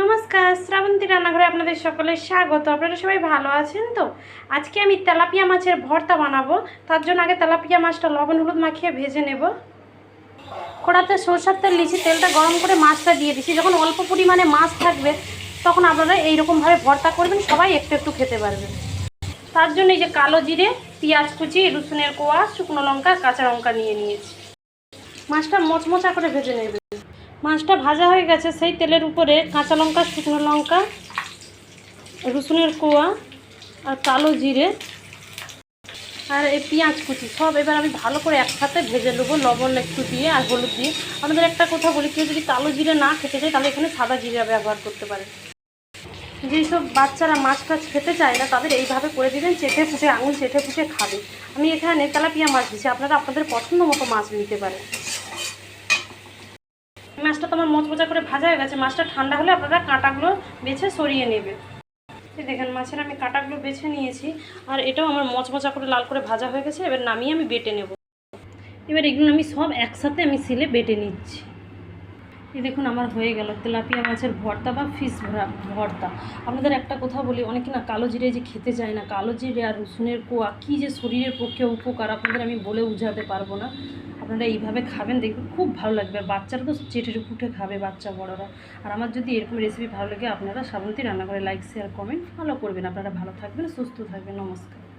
নমস্কার, শ্রাবন্তী রান্নাঘরে আপনাদের সকলের স্বাগত। আপনারা সবাই ভালো আছেন তো? আজকে আমি তেলাপিয়া মাছের ভর্তা বানাবো। তার জন্য আগে তেলাপিয়া মাছটা লবণ, হলুদ মাখিয়ে ভেজে নেব। কড়াতে সরষার তেল নিয়েছি, তেলটা গরম করে মাছটা দিয়ে দিচ্ছি। যখন অল্প পরিমাণে মাছ থাকবে, তখন আপনারা এইরকমভাবে ভর্তা করবেন, সবাই একটু একটু খেতে পারবেন। তার জন্য এই যে কালো জিরে, পেঁয়াজ কুচি, রসুনের কোয়া, শুকনো লঙ্কা, কাঁচা লঙ্কা নিয়ে নিয়েছি। মাছটা মচমচা করে ভেজে নেবে। মাছটা ভাজা হয়ে গেছে, সেই তেলের উপরে কাঁচা লঙ্কা, শুকনো লঙ্কা, রসুনের কোয়া আর কালো জিরে আর এই পেঁয়াজ কুচি। সব এবার আমি ভালো করে একসাথে ভেজে নেব, লবণ একটু দিয়ে আর হলুদ দিয়ে। আমাদের একটা কথা বলি, কেউ যদি কালো জিরে না খেতে চায়, তাহলে এখানে সাদা জিরে ব্যবহার করতে পারে যেসব বাচ্চারা মাছ টাছ খেতে চায় না, তাদের এইভাবে করে দিবেন চেটে ফুটে আঙুল চেটে ফুটে খাবে। আমি এখানে তেলাপিয়া মাছ দিচ্ছি আপনারা আপনাদের পছন্দ মতো মাছ নিতে পারেন। মাছটা তোমার মচমচা করে ভাজা হয়ে গেছে। মাছটা ঠান্ডা হলে আপনারা কাঁটাগুলো বেছে সরিয়ে নেবে দেখেন, মাছের আমি কাঁটাগুলো বেছে নিয়েছি। আর এটাও আমার মচমচা করে লাল করে ভাজা হয়ে গেছে। এবার নামিয়ে আমি বেটে নেব। এবার এগুলো আমি সব একসাথে আমি সিলে বেটে নিচ্ছি। এই দেখুন, আমার হয়ে গেল। তেলাপিয়া মাছের ভর্তা বা ফিশ ভর্তা। আপনাদের একটা কথা বলি, অনেকে না কালো জিরে যে খেতে চায় না, কালো জিরে আর রসুনের কোয়া কী যে শরীরের পক্ষে উপকার, আপনাদের আমি বলে বুঝাতে পারব না। আপনারা এইভাবে খাবেন, দেখবেন খুব ভালো লাগবে। আর বাচ্চারা তো চেটে ফুটে খাবে, বাচ্চা বড়রা। আর আমার যদি এরকম রেসিপি ভালো লাগে, আপনারা শ্রাবন্তী রান্না করে লাইক শেয়ার কমেন্ট ফলো করবেন। আপনারা ভালো থাকবেন, সুস্থ থাকবেন। নমস্কার।